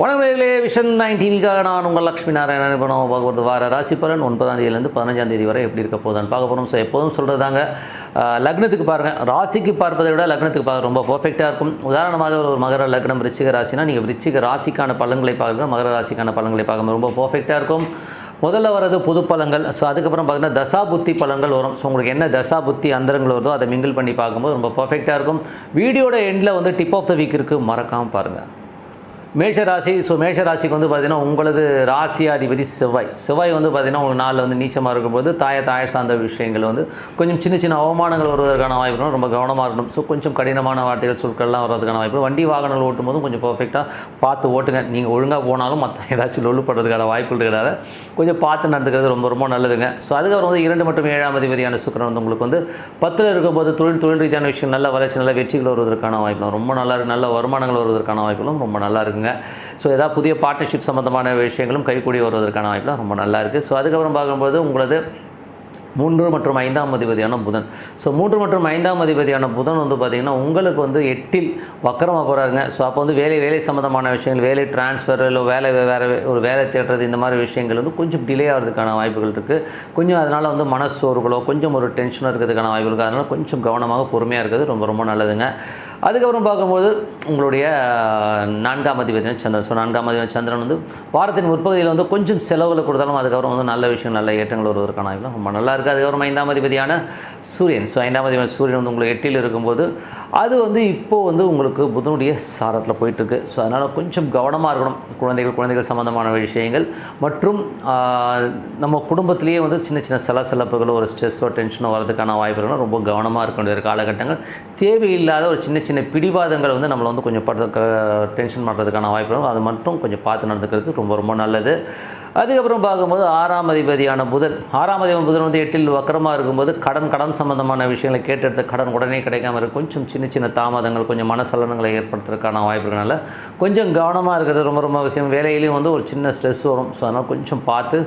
வணக்கங்களே vision nine டிவிக்காக நான் உங்கள் லக்ஷ்மி நாராயணன் இப்போ நம்ம பார்க்க போகிறது வார ராசி பலன். ஒன்பதாம் தேதியிலேருந்து பதினஞ்சாம் தேதி வரை எப்படி இருக்க போகுதுன்னு பார்க்க போகிறோம் ஸோ எப்போதும் சொல்கிறதாங்க லக்னத்துக்கு பாருங்கள் ராசிக்கு பார்ப்பதை விட லக்னத்துக்கு பார்க்க ரொம்ப பர்ஃபெக்டாக இருக்கும். உதாரணமாக ஒரு மகர லக்னம் ரிச்சிக ராசினா நீங்கள் ரிச்சிக ராசிக்கான பலன்களை பார்க்கணும் மகர ராசிக்கான பலன்களை பார்க்கும்போது ரொம்ப பர்ஃபெக்டாக இருக்கும். முதல்ல வர்றது புது பழங்கள் ஸோ அதுக்கப்புறம் பார்த்தீங்கன்னா தசா புத்தி பழங்கள் வரும். ஸோ உங்களுக்கு என்ன தசா புத்தி அந்தரங்கள் வருதோ அதை மிங்கிள் பண்ணி பார்க்கும்போது ரொம்ப பர்ஃபெக்டாக இருக்கும். வீடியோட எண்டில் வந்து டிப் ஆஃப் த வீக் இருக்குது மறக்காமல் பாருங்கள் மேஷராசி ஸோ மேஷ ராசிக்கு வந்து பார்த்தீங்கன்னா உங்களது ராசியாதிபதி செவ்வாய். செவ்வாய் வந்து பார்த்தீங்கன்னா உங்களுக்கு நாளில் வந்து நீச்சமாக இருக்கும்போது தாய தாய சார்ந்த விஷயங்கள் வந்து கொஞ்சம் சின்ன சின்ன அவமானங்கள் வருவதற்கான வாய்ப்பு ரொம்ப கவனமாக இருக்கணும். ஸோ கொஞ்சம் கடினமான வார்த்தைகள் சொற்கள்லாம் வர்றதுக்கான வாய்ப்பு. வண்டி வாகனங்கள் ஓட்டும் போதும் கொஞ்சம் பர்ஃபெக்டாக பார்த்து ஓட்டுங்க. நீங்கள் ஒழுங்காக போனாலும் மற்ற ஏதாச்சும் லொல்லுப்படுறதுக்கான வாய்ப்புகள் இருக்கிறதால கொஞ்சம் பார்த்து நடந்துக்கிறது ரொம்ப ரொம்ப நல்லதுங்க. ஸோ அதுக்கப்புறம் வந்து இரண்டு மற்றும் ஏழாம் அதிபதியான சுக்கரன் வந்து உங்களுக்கு வந்து பத்தில் இருக்கும்போது தொழில் தொழில் ரீதியான விஷயம் நல்ல வளர்ச்சி நல்ல வெற்றிகள் வருவதற்கான வாய்ப்பு ரொம்ப நல்லா இருக்கு. நல்ல வருமானங்கள் வருவதற்கான வாய்ப்புகளும் ரொம்ப நல்லா இருக்குங்க ஸோ ஏதாவது புதிய பார்ட்னர்ஷிப் சம்மந்தமான விஷயங்களும் கைக்கூடி வருவதற்கான வாய்ப்புலாம் ரொம்ப நல்லா இருக்குது ஸோ அதுக்கப்புறம் பார்க்கும்போது உங்களது மூன்று மற்றும் ஐந்தாம் அதிபதியான புதன். ஸோ மூன்று மற்றும் ஐந்தாம் அதிபதியான புதன் வந்து பார்த்திங்கன்னா உங்களுக்கு வந்து எட்டில் வக்கரமாக போகிறாருங்க ஸோ அப்போ வந்து வேலை வேலை சம்மந்தமான விஷயங்கள் வேலை டிரான்ஸ்ஃபர் இல்லை வேலை வேறு ஒரு வேலை தேடுறது இந்த மாதிரி விஷயங்கள் வந்து கொஞ்சம் டிலே ஆகிறதுக்கான வாய்ப்புகள் இருக்குது கொஞ்சம் அதனால் வந்து மனசோர்களோ கொஞ்சம் ஒரு டென்ஷனோ இருக்கிறதுக்கான வாய்ப்பு இருக்குது அதனால் கொஞ்சம் கவனமாக பொறுமையாக இருக்கிறது ரொம்ப ரொம்ப நல்லதுங்க. அதுக்கப்புறம் பார்க்கும்போது உங்களுடைய நான்காம் அதிபதியான சந்திரன். ஸோ நான்காம் அதிபதியான சந்திரன் வந்து வாரத்தின் முற்பகுதியில் வந்து கொஞ்சம் செலவில் கொடுத்தாலும் அதுக்கப்புறம் வந்து நல்ல விஷயம் நல்ல ஏற்றங்கள் வருவதற்கான வாய்ப்பு ரொம்ப நல்லா இருக்குது அதுக்கப்புறம் ஐந்தாம் அதிபதியான சூரியன். ஸோ ஐந்தாம் அதிபதியான சூரியன் வந்து உங்களுக்கு எட்டில் இருக்கும்போது அது வந்து இப்போது வந்து உங்களுக்கு புதனுடைய சாரத்தில் போயிட்டுருக்கு. ஸோ அதனால் கொஞ்சம் கவனமாக இருக்கணும். குழந்தைகள் குழந்தைகள் சம்மந்தமான விஷயங்கள். மற்றும் நம்ம குடும்பத்திலேயே வந்து சின்ன சின்ன சலசலப்புகளோ ஒரு ஸ்ட்ரெஸ்ஸோ டென்ஷனோ வரதுக்கான வாய்ப்புகள் ரொம்ப கவனமாக இருக்க வேண்டிய காலகட்டங்கள் தேவையில்லாத ஒரு சின்ன சின்ன பிடிவாதங்கள் வந்து நம்மளை வந்து கொஞ்சம் படுத்த டென்ஷன் பண்ணுறதுக்கான வாய்ப்புகள் அது மட்டும் கொஞ்சம் பார்த்து நடந்துக்கிறது ரொம்ப ரொம்ப நல்லது. அதுக்கப்புறம் பார்க்கும்போது ஆறாம் அதிபதியான புதன். ஆறாம் அதிபதி புதன் வந்து எட்டில் வக்கரமாக இருக்கும்போது கடன் கடன் சம்பந்தமான விஷயங்களை கேட்டெடுத்த கடன் உடனே கிடைக்காம இருக்கும் கொஞ்சம் சின்ன சின்ன தாமதங்கள் கொஞ்சம் மனசலனங்களை ஏற்படுத்துறதுக்கான வாய்ப்புகளால் கொஞ்சம் கவனமாக இருக்கிறது ரொம்ப ரொம்ப அவசியம். வேலையிலையும் வந்து ஒரு சின்ன ஸ்ட்ரெஸ் வரும். ஸோ அதனால் கொஞ்சம் பார்த்து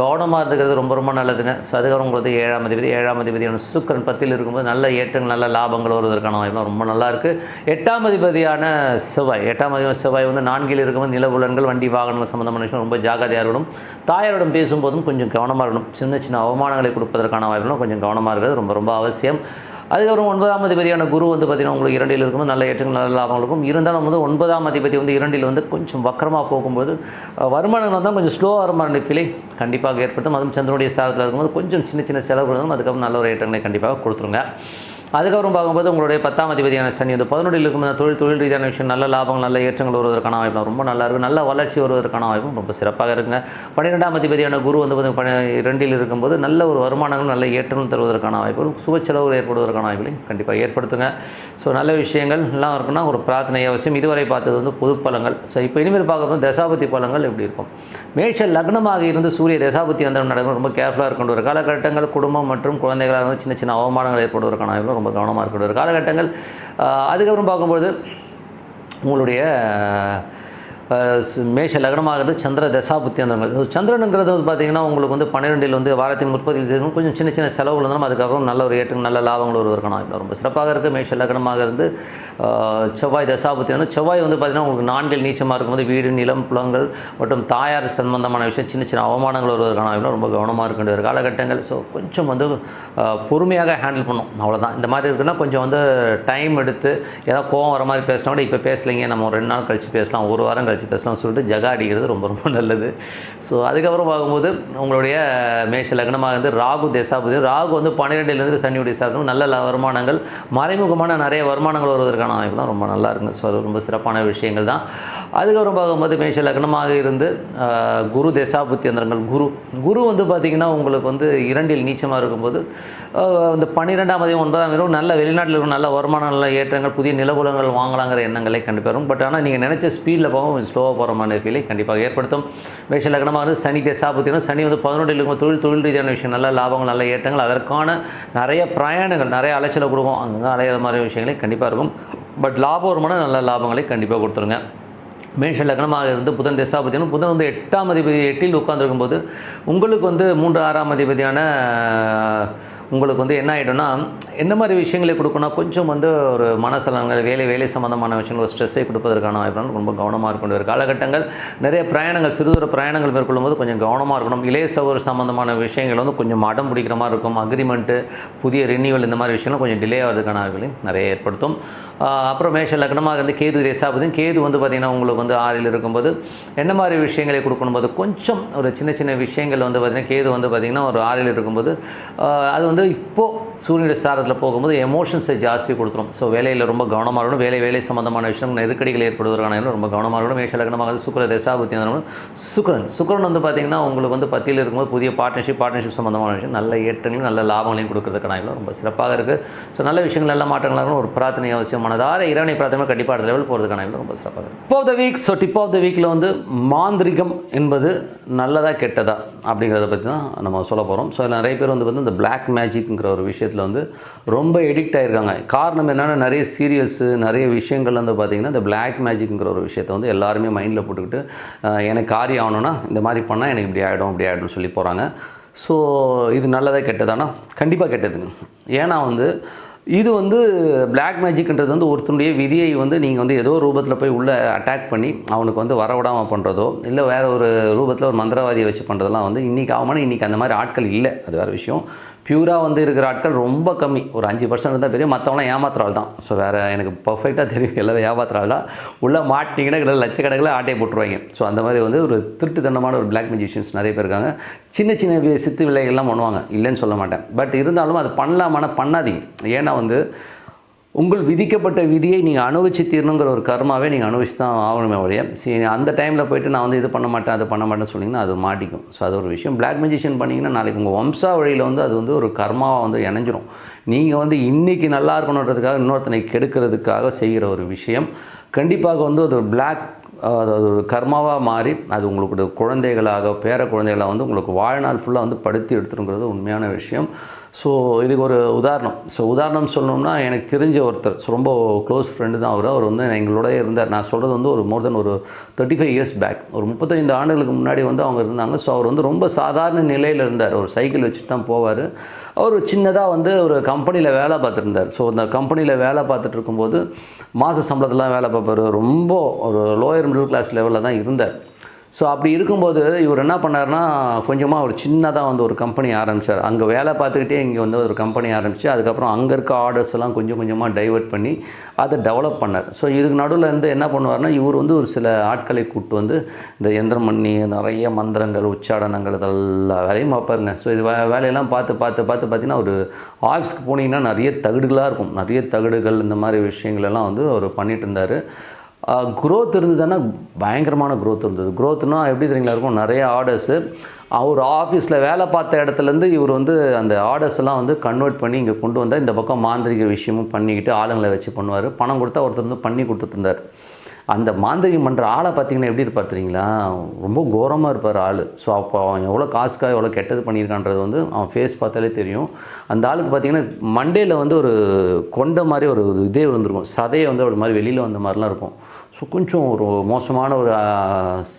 கவனமாக இருக்கிறது ரொம்ப ரொம்ப நல்லதுங்க. ஸோ அதுக்கப்புறம் உங்களுக்கு ஏழாம் அதிபதி ஏழாம் அதிபதியான சுக்கரன் பத்தில் இருக்கும்போது நல்ல ஏற்றங்கள் நல்ல லாபங்கள் வருவதற்கான வாய்ப்பு ரொம்ப நல்லா இருக்குது எட்டாம் அதிபதியான செவ்வாய். எட்டாம் அதிபதி செவ்வாய் வந்து நான்கில் இருக்கும்போது நிலவுலன்கள் வண்டி வாகனங்கள் சம்மந்தமான விஷயம் ரொம்ப ஜாகிரதையாக இருக்கணும். தாயாரிடம் பேசும்போதும் கொஞ்சம் கவனமாக இருக்கணும். சின்ன சின்ன அவமானங்களை கொடுப்பதற்கான வாய்ப்புகளும் கொஞ்சம் கவனமாக இருக்கிறது. ரொம்ப ரொம்ப அவசியம். அதுக்கப்புறம் ஒன்பதாம் அதிபதியான குரு வந்து பார்த்திங்கன்னா உங்களுக்கு இரண்டில் இருக்கும் நல்ல ஏற்றங்கள் நல்ல லாபங்கள் இருக்கும். இருந்தாலும் வந்து ஒன்பதாம் அதிபதி வந்து இரண்டில் வந்து கொஞ்சம் வக்கரமாக போகும்போது வருமானங்கள் வந்தால் கொஞ்சம் ஸ்லோவாக வருமான ஃபீலை கண்டிப்பாக ஏற்படுத்தும். அதுவும் சந்திரனுடைய சாரத்தில் இருக்கும்போது கொஞ்சம் சின்ன சின்ன செலவு அதுக்கப்புறம் நல்ல ஒரு ஏற்றங்களை கண்டிப்பாக கொடுத்துருங்க. அதுக்கப்புறம் பார்க்கும்போது உங்களுடைய பத்தாம் அதிபதியான சனி வந்து பதினொன்றில் இருக்கும் தொழில் தொழில் ரீதியான விஷயம் நல்ல லாபங்கள் நல்ல ஏற்றங்கள் வருவதற்கான வாய்ப்பு ரொம்ப நல்லா இருக்கும். நல்ல வளர்ச்சி வருவதற்கான வாய்ப்பும் ரொம்ப சிறப்பாக இருக்குங்க. பன்னிரெண்டாம் அதிபதியான குரு வந்து ரெண்டில் இருக்கும்போது நல்ல ஒரு வருமானங்கள் நல்ல ஏற்றங்கள் தருவதற்கான வாய்ப்புகள் சுப செலவுகள் ஏற்படுவதற்கான வாய்ப்புகளையும் கண்டிப்பாக ஏற்படுத்துங்க. ஸோ நல்ல விஷயங்கள் எல்லாம் இருக்குன்னா ஒரு பிரார்த்தனை அவசியம். இதுவரை பார்த்தது வந்து பொது பலங்கள் ஸோ இப்போ இனிமேல் பார்க்கும்போது தசாபதி பலங்கள் எப்படி இருக்கும்? மேஷ லக்னமாக இருந்து சூரிய தசாபதி அந்த நடக்கும் ரொம்ப கேர்ஃபுல்லாக இருக்கின்ற ஒரு காலகட்டங்கள் குடும்பம் மற்றும் குழந்தைகளாக வந்து சின்ன சின்ன அவமானங்கள் ஏற்படுவதற்கான வாய்ப்புகள் ரொம்ப கவனமாக இருக்கக்கூடிய ஒரு காலகட்டங்கள். அதுக்கப்புறம் பார்க்கும்போது உங்களுடைய மேஷ லக்னமாகிறது சந்திர தசாபுத்தி அந்த சந்திரனுங்கிறது வந்து பார்த்தீங்கன்னா உங்களுக்கு வந்து பன்னிரெண்டில் வந்து வாரத்தின் முற்பதில் செய்யணும் கொஞ்சம் சின்ன சின்ன செலவுகள் இருந்தாலும் அதுக்கப்புறம் நல்ல ஒரு ஏற்றம் நல்ல லாபங்கள் ஒரு இருக்கணும். ரொம்ப சிறப்பாக இருக்குது மேஷ லக்னமாக இருந்து செவ்வாய் தசாபுத்தி வந்து செவ்வாய் வந்து பார்த்திங்கன்னா உங்களுக்கு நான்கில் நீச்சமாக இருக்கும்போது வீடு நிலம் புலங்கள் மற்றும் தாயார் சம்பந்தமான விஷயம் சின்ன சின்ன அவமானங்கள் வருவதற்கான ரொம்ப கவனமாக இருக்க வேண்டிய ஒரு காலகட்டங்கள். ஸோ கொஞ்சம் வந்து பொறுமையாக ஹேண்டில் பண்ணும். அவ்வளோதான் இந்த மாதிரி இருக்குன்னா கொஞ்சம் வந்து டைம் எடுத்து ஏதாவது கோவம் வர மாதிரி பேசினா கூட இப்போ பேசலைங்க நம்ம ரெண்டு நாள் கழித்து பேசலாம் ஒரு வாரம் கழிச்சு பேசலாம் சொல்லிட்டு ஜகா அடிக்கிறது ரொம்ப ரொம்ப நல்லது. ஸோ அதுக்கப்புறம் பார்க்கும்போது உங்களுடைய மேஷ லக்னமாக வந்து ராகு தேசாபதி. ராகு வந்து பன்னிரெண்டுலேருந்து சனியுடைய சாதனம் நல்ல வருமானங்கள். மறைமுகமான நிறைய வருமானங்கள் வருவதற்கான வாய்ப்புலாம் ரொம்ப நல்லா இருக்குங்க. ஸோ அது ரொம்ப சிறப்பான விஷயங்கள் தான். அதுக்கப்புறம் பார்க்கும்போது மேஷ லக்னமாக இருந்து குரு தேசாபுத்தி அந்தரங்கள் குரு. குரு வந்து பார்த்திங்கன்னா உங்களுக்கு வந்து இரண்டில் நீச்சமாக இருக்கும்போது அந்த இந்த பன்னிரெண்டாம் அதிகம் ஒன்பதாம் இரவு நல்ல வெளிநாட்டில் இருக்கும் நல்ல வருமானம் நல்ல ஏற்றங்கள் புதிய நிலவுலங்கள் வாங்கலாங்கிற எண்ணங்களை கண்டிப்பாக பட் ஆனால் நீங்கள் நினச்ச ஸ்பீடில் போக கொஞ்சம் ஸ்லோவாக போகிற மாதிரி ஃபீலை கண்டிப்பாக ஏற்படுத்தும். மேஷ லக்னமாக வந்து சனி தேசாபுத்தினா சனி வந்து பதினொன்றில் இருக்கும் தொழில் தொழில் ரீதியான விஷயம் நல்ல லாபங்கள் நல்ல ஏற்றங்கள் அதற்கான நிறைய பிரயாணங்கள் நிறைய அலைச்சலை கொடுக்கும். அங்கங்கே அலையிற மாதிரி விஷயங்களே கண்டிப்பாக இருக்கும். பட் லாப வருமானம் நல்ல லாபங்களை கண்டிப்பாக கொடுத்துருங்க. மேஷ லக்னமாக இருந்து புதன் தசாபதியும் புதன் வந்து எட்டாம் அதிபதி எட்டில் உட்காந்துருக்கும்போது உங்களுக்கு வந்து மூன்று ஆறாம் அதிபதியான உங்களுக்கு வந்து என்ன ஆகிடும்னா என்ன மாதிரி விஷயங்களை கொடுக்கணும் கொஞ்சம் வந்து ஒரு மனசலங்கள் வேலை வேலை சம்மந்தமான விஷயங்கள் ஸ்ட்ரெஸ்ஸை கொடுப்பதற்கான வாய்ப்புகள் ரொம்ப கவனமாக இருக்கணும். ஒரு காலகட்டங்கள் நிறைய பிரயாணங்கள் சிறுதூர பிரயாணங்கள் மேற்கொள்ளும் போது கொஞ்சம் கவனமாக இருக்கணும். இளைய சவர் சம்மந்தமான விஷயங்கள் வந்து கொஞ்சம் அடம் பிடிக்கிற மாதிரி இருக்கும். அக்ரிமெண்ட்டு புதிய ரினியூவல் இந்த மாதிரி விஷயங்கள் கொஞ்சம் டிலே ஆகிறதுக்கான வாய்ப்புகளையும் நிறைய ஏற்படுத்தும். அப்புறம் மேஷ லக்னமாக வந்து கேது தேசாபதி கேது வந்து பார்த்திங்கன்னா உங்களுக்கு வந்து ஆறில் இருக்கும்போது என்ன மாதிரி விஷயங்களை கொடுக்கணும்போது கொஞ்சம் ஒரு சின்ன சின்ன விஷயங்கள் வந்து பார்த்திங்கன்னா கேது வந்து பார்த்திங்கன்னா ஒரு ஆறில் இருக்கும்போது அது வந்து இப்போது சூரியனுடைய சாரத்தில் போகும்போது எமோஷன்ஸை ஜாஸ்தி கொடுத்துரும் ஸோ வேலையில் ரொம்ப கவனமாக இருக்கணும். வேலை வேலை சம்மந்தமான விஷயம் நெருக்கடிகள் ஏற்படுவதற்கான ரொம்ப கவனமாக இருக்கணும். மேஷலக்னமாக சுக்கர தசாபுத்தி வந்து சுக்கரன். சுக்கரன் வந்து பார்த்திங்கன்னா உங்களுக்கு வந்து பத்தியில் இருக்கும்போது புதிய பார்ட்னர்ஷிப் பார்ட்னர்ஷிப் சம்மந்தமான விஷயம். நல்ல ஏற்றங்களையும் நல்ல லாபங்களையும் கொடுக்கறதுக்கான ரொம்ப சிறப்பாக இருக்குது ஸோ நல்ல விஷயங்கள் நல்ல மாற்றங்களாக இருக்கணும். ஒரு பிரார்த்தனை அவசியம் இறைவனை பிரார்த்தனை கண்டிப்பாக அடுத்த லெவல் போகிறதுக்கான ரொம்ப சிறப்பாக இருக்கும் இப்போ the week so tip of the வீக்கில் வந்து மாந்திரிகம் என்பது நல்லதாக கெட்டதா அப்படிங்கிறத பற்றி தான் நம்ம சொல்ல போகிறோம் ஸோ நிறைய பேர் வந்து வந்து இந்த பிளாக் மேஜிக்ங்கிற ஒரு விஷயத்தில் வந்து ரொம்ப எடிக்ட் ஆகிருக்காங்க காரணம் என்னென்னா நிறைய சீரியல்ஸு நிறைய விஷயங்கள் வந்து பார்த்திங்கன்னா இந்த பிளாக் மேஜிக்ங்கிற ஒரு விஷயத்தை வந்து எல்லாருமே மைண்டில் போட்டுக்கிட்டு எனக்கு காரியம் ஆகணும்னா இந்த மாதிரி பண்ணால் எனக்கு இப்படி ஆகிடும் இப்படி ஆகிடும்னு சொல்லி போகிறாங்க ஸோ இது நல்லதாக கெட்டதானா? கண்டிப்பாக கெட்டதுங்க. ஏன்னா வந்து இது வந்து பிளாக் மேஜிக்ன்றது வந்து ஒருத்தனுடைய விதியை வந்து நீங்கள் வந்து ஏதோ ரூபத்தில் போய் உள்ளே அட்டாக் பண்ணி அவனுக்கு வந்து வரவிடாமல் பண்ணுறதோ இல்லை வேறு ஒரு ரூபத்தில் ஒரு மந்திரவாதியை வச்சு பண்ணுறதெல்லாம் வந்து இன்றைக்கி ஆகமான இன்றைக்கி அந்த மாதிரி ஆட்கள் இல்லை. அது வேறு விஷயம். பியூராக வந்து இருக்கிற ஆட்கள் ரொம்ப கம்மி. ஒரு அஞ்சு பர்சன்ட் இருந்தால் பெரிய மற்றவங்களாம் ஏமாத்துறாள் தான். ஸோ வேறு எனக்கு பர்ஃபெக்டாக தெரியும். எல்லாம் ஏமாத்துறாள் தான். உள்ளே மாட்டினீங்கன்னா கிட்ட லட்சக்கணக்கில் ஆட்டையை போட்டுருவாங்க. ஸோ அந்த மாதிரி வந்து ஒரு திருட்டுத்தனமான ஒரு பிளாக் மியூசிஷியன்ஸ் நிறைய பேர் இருக்காங்க. சின்ன சின்ன சித்து விலைகள்லாம் பண்ணுவாங்க. இல்லைன்னு சொல்ல மாட்டேன். பட் இருந்தாலும் அது பண்ணலாமான பண்ணாதீங்க. ஏன்னா வந்து உங்கள் விதிக்கப்பட்ட விதியை நீங்கள் அனுபவிச்சு தீரணுங்கிற ஒரு கர்மாவே நீங்கள் அனுபவிச்சு தான் ஆகணுமே ஒழிய சரி அந்த டைமில் போயிட்டு நான் வந்து இது பண்ண மாட்டேன் அது பண்ண மாட்டேன்னு சொன்னிங்கன்னா அது மாட்டிக்கும். ஸோ அது ஒரு விஷயம். பிளாக் மெஜிஷியன் பண்ணிங்கன்னா நாளைக்கு உங்கள் வம்சா வழியில் வந்து அது வந்து ஒரு கர்மாவாக வந்து இணைஞ்சிரும். நீங்கள் வந்து இன்றைக்கி நல்லா இருக்கணுன்றதுக்காக இன்னொருத்தனை கெடுக்கிறதுக்காக செய்கிற ஒரு விஷயம். கண்டிப்பாக வந்து அது ஒரு பிளாக் அது ஒரு கர்மாவாக மாறி அது உங்களுக்கு குழந்தைகளாக பேர குழந்தைகளாக வந்து உங்களுக்கு வாழ்நாள் ஃபுல்லாக வந்து படுத்தி எடுத்துருங்கிறது உண்மையான விஷயம். ஸோ இதுக்கு ஒரு உதாரணம். ஸோ உதாரணம் சொல்லணும்னா எனக்கு தெரிஞ்ச ஒருத்தர். ஸோ ரொம்ப க்ளோஸ் ஃப்ரெண்டு தான் அவர். அவர் வந்து எங்களோட இருந்தார். நான் சொல்கிறது வந்து ஒரு மோர் தென் ஒரு தேர்ட்டி ஃபைவ் இயர்ஸ் பேக் ஒரு முப்பத்தைந்து ஆண்டுகளுக்கு முன்னாடி வந்து அவங்க இருந்தாங்க. ஸோ அவர் வந்து ரொம்ப சாதாரண நிலையில் இருந்தார். ஒரு சைக்கிள் வச்சுட்டு தான் போவார். அவர் சின்னதாக வந்து ஒரு கம்பெனியில் வேலை பார்த்துருந்தார். ஸோ அந்த கம்பெனியில் வேலை பார்த்துட்டு இருக்கும்போது மாத சம்பளத்தெலாம் வேலை பார்ப்பார். ரொம்ப ஒரு லோயர் மிடில் கிளாஸ் லெவலில் தான் இருந்தார். ஸோ அப்படி இருக்கும்போது இவர் என்ன பண்ணாருன்னா கொஞ்சமாக ஒரு சின்னதாக வந்து ஒரு கம்பெனி ஆரம்பித்தார் அங்கே வேலை பார்த்துக்கிட்டே இங்கே வந்து ஒரு கம்பெனி ஆரம்பித்து அதுக்கப்புறம் அங்கே இருக்க ஆர்டர்ஸ் எல்லாம் கொஞ்சம் கொஞ்சமாக டைவர்ட் பண்ணி அதை டெவலப் பண்ணார். ஸோ இதுக்கு நடுவில் இருந்து என்ன பண்ணுவார்னா இவர் வந்து ஒரு சில ஆட்களை கூப்பிட்டு வந்து இந்த எந்திரம் பண்ணி நிறைய மந்திரங்கள் உச்சாடனங்கள் இதெல்லாம் வேலையும் பார்ப்பாருங்க. ஸோ இது வே- வேலையெல்லாம் பார்த்து பார்த்து பார்த்து பார்த்தீங்கன்னா ஒரு ஆஃபீஸ்க்கு போனீங்கன்னா நிறைய தகடுகளாக இருக்கும். நிறைய தகடுகள் இந்த மாதிரி விஷயங்கள் எல்லாம் வந்து அவர் பண்ணிகிட்டு இருந்தார். க்ரோத் இருந்ததுன்னா பயங்கரமான க்ரோத் இருந்தது. க்ரோத்னால் எப்படி தெரியுங்களா இருக்கும்? நிறைய ஆர்டர்ஸு அவர் ஆஃபீஸில் வேலை பார்த்த இடத்துலேருந்து இவர் வந்து அந்த ஆர்டர்ஸ் எல்லாம் வந்து கன்வெர்ட் பண்ணி இங்கே கொண்டு வந்தால் இந்த பக்கம் மாந்திரிக விஷயமும் பண்ணிக்கிட்டு ஆளுங்களை வச்சு பண்ணுவார். பணம் கொடுத்தா ஒருத்தர் வந்து பண்ணி கொடுத்துட்டு இருந்தார். அந்த மாந்திரிகம் பண்ணுற ஆளை பார்த்தீங்கன்னா எப்படி இருப்பார் தெரியுங்களா? ரொம்ப கோரமாக இருப்பார் ஆள். ஸோ அப்போ அவன் எவ்வளோ காசுக்காக எவ்வளோ கெட்டது பண்ணியிருக்கான்றது வந்து அவன் ஃபேஸ் பார்த்தாலே தெரியும். அந்த ஆளுக்கு பார்த்தீங்கன்னா மண்டேல வந்து ஒரு கொண்ட மாதிரி ஒரு இதே விழுந்திருக்கும். சதையை வந்து ஒரு மாதிரி வெளியில் வந்த மாதிரிலாம் இருக்கும். ஸோ கொஞ்சம் ஒரு மோசமான ஒரு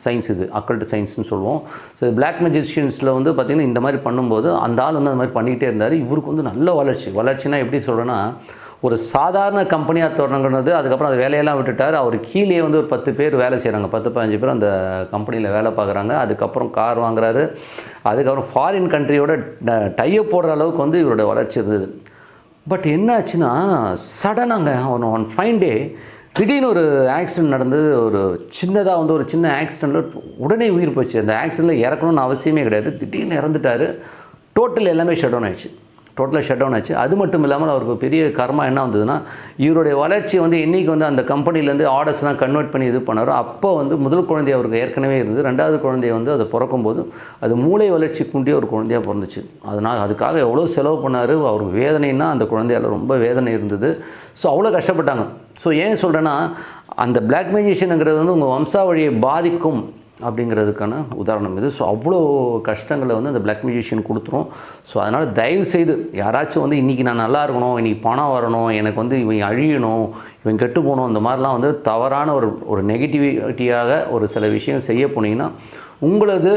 சயின்ஸ் இது. அக்கல்ட் சயின்ஸ்னு சொல்லுவோம். ஸோ இது பிளாக் மெஜிஷியன்ஸில் வந்து பார்த்திங்கன்னா இந்த மாதிரி பண்ணும்போது அந்த ஆள் வந்து அந்த மாதிரி பண்ணிக்கிட்டே இருந்தார். இவருக்கு வந்து நல்ல வளர்ச்சி. வளர்ச்சினா எப்படி சொல்கிறேன்னா ஒரு சாதாரண கம்பெனியாக தொடங்குனது அதுக்கப்புறம் அது வேலையெல்லாம் விட்டுட்டார். அவர் கீழே வந்து ஒரு பத்து பேர் வேலை செய்கிறாங்க பத்து பதினஞ்சு பேர் அந்த கம்பெனியில் வேலை பார்க்குறாங்க. அதுக்கப்புறம் கார் வாங்குறாரு. அதுக்கப்புறம் ஃபாரின் கண்ட்ரியோட டையப் போடுற அளவுக்கு வந்து இவரோட வளர்ச்சி இருந்தது. பட் என்ன ஆச்சுன்னா சடனாங்க அவன் ஒன் ஃபைன் டே திடீர்னு ஒரு ஆக்சிடென்ட் நடந்தது ஒரு சின்னதாக வந்து ஒரு சின்ன ஆக்சிடெண்ட்டில் உடனே உயிர் போச்சு. அந்த ஆக்சிடெண்ட்டில் இறக்கணும்னு அவசியமே கிடையாது. திடீர்னு இறந்துட்டார். டோட்டல் எல்லாமே ஷட் டவுன் ஆயிடுச்சு. டோட்டலாக ஷட் டவுன் ஆச்சு. அது மட்டும் இல்லாமல் அவருக்கு பெரிய கர்மா என்ன வந்ததுன்னா இவருடைய வளர்ச்சி வந்து என்றைக்கு வந்து அந்த கம்பெனிலேருந்து ஆர்டர்ஸ்லாம் கன்வெர்ட் பண்ணி இது பண்ணாரோ. அப்போ வந்து முதல் குழந்தை அவருக்கு ஏற்கனவே இருந்து ரெண்டாவது குழந்தைய வந்து அதை பிறக்கும்போது அது மூளை வளர்ச்சி குண்டிய ஒரு குழந்தையாக பிறந்துச்சு. அதனால் அதுக்காக எவ்வளோ செலவு பண்ணார் அவருக்கு வேதனைன்னா அந்த குழந்தையால் ரொம்ப வேதனை இருந்தது. ஸோ அவ்வளோ கஷ்டப்பட்டாங்க. ஸோ ஏன் சொல்கிறேன்னா அந்த பிளாக் மேஜிஷியனுங்கிறது வந்து உங்கள் வம்சாவழியை பாதிக்கும் அப்படிங்கிறதுக்கான உதாரணம் இது. ஸோ அவ்வளோ கஷ்டங்களை வந்து அந்த பிளாக் மியூசிஷியன் கொடுத்துரும். ஸோ அதனால் தயவு செய்து யாராச்சும் வந்து இன்றைக்கி நான் நல்லா இருக்கணும் இன்றைக்கி பணம் வரணும் எனக்கு வந்து இவன் அழியணும் இவன் கெட்டு போகணும் இந்த மாதிரிலாம் வந்து தவறான ஒரு ஒரு நெகட்டிவிட்டியாக ஒரு சில விஷயம் செய்ய போனீங்கன்னா உங்களது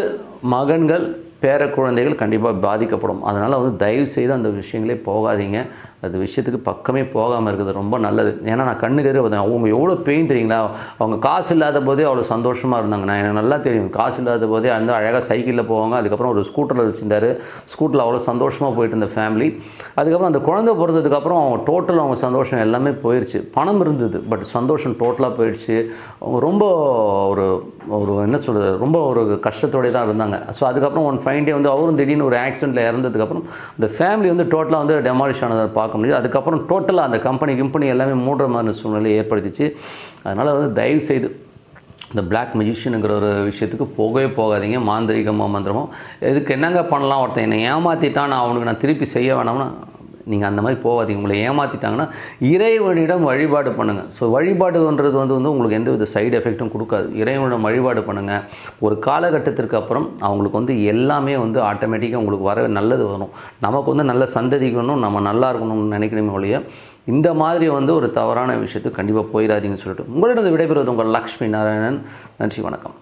மகன்கள் பேர குழந்தைகள் கண்டிப்பாக பாதிக்கப்படும். அதனால் வந்து தயவு செய்து அந்த விஷயங்களே போகாதீங்க. அது விஷயத்துக்கு பக்கமே போகாமல் இருக்குது. ரொம்ப நல்லது. ஏன்னா நான் கண்ணுக்கு எதிர பார்த்தேன் அவங்க எவ்வளோ பெயின் தெரியுங்களா? அவங்க காசு இல்லாத போதே அவ்வளோ சந்தோஷமாக இருந்தாங்க. நான் எனக்கு நல்லா தெரியும். காசு இல்லாத போதே அந்த அழகாக சைக்கிளில் போவாங்க. அதுக்கப்புறம் ஒரு ஸ்கூட்டரில் வச்சிருந்தார். ஸ்கூட்டரில் அவ்வளோ சந்தோஷமாக போயிட்டு இருந்த ஃபேமிலி அதுக்கப்புறம் அந்த குழந்தை பிறந்ததுக்கப்புறம் அவங்க டோட்டல் அவங்க சந்தோஷம் எல்லாமே போயிடுச்சு பணம் இருந்தது பட் சந்தோஷம் டோட்டலாக போயிடுச்சு அவங்க ரொம்ப ஒரு ஒரு என்ன சொல்கிறது ரொம்ப ஒரு கஷ்டத்தோடய தான் இருந்தாங்க. ஸோ அதுக்கப்புறம் ஒன் ஃபைன் டே வந்து அவரும் திடீர்னு ஒரு ஆக்சிடெண்ட்டில் இறந்ததுக்கப்புறம் இந்த ஃபேமிலி வந்து டோட்டலாக வந்து டெமாலிஷ் ஆனதை பார்க்க முடியுது. அதுக்கப்புறம் டோட்டலாக அந்த கம்பெனி கிம்பெனி எல்லாமே மூடுற மாதிரி சூழ்நிலை ஏற்படுத்திச்சு. அதனால் வந்து தயவு செய்து இந்த பிளாக் மெஜிஷியனுங்கிற ஒரு விஷயத்துக்கு போகவே போகாதீங்க. மாந்திரிகமோ மந்திரமோ இதுக்கு என்னங்க பண்ணலாம்? ஒருத்தன் என்னை ஏமாற்றிட்டான் நான் அவனுக்கு நான் திருப்பி செய்ய வேணாம்னா நீங்கள் அந்த மாதிரி போகாதீங்க உங்களை ஏமாற்றிட்டாங்கன்னா இறைவனிடம் வழிபாடு பண்ணுங்கள் ஸோ வழிபாடுன்றது வந்து வந்து உங்களுக்கு எந்த வித சைடு எஃபெக்ட்டும் கொடுக்காது. இறைவனிடம் வழிபாடு பண்ணுங்கள் ஒரு காலகட்டத்திற்கு அப்புறம் அவங்களுக்கு வந்து எல்லாமே வந்து ஆட்டோமேட்டிக்காக உங்களுக்கு வர நல்லது வரும். நமக்கு வந்து நல்ல சந்ததிக்கணும் நம்ம நல்லா இருக்கணும்னு நினைக்கணுமே ஒழிய இந்த மாதிரி வந்து ஒரு தவறான விஷயத்துக்கு கண்டிப்பாக போயிடாதீங்கன்னு சொல்லிட்டு. உங்களிடம் விடைபெறுவது உங்கள் லக்ஷ்மி நாராயணன். நன்றி வணக்கம்.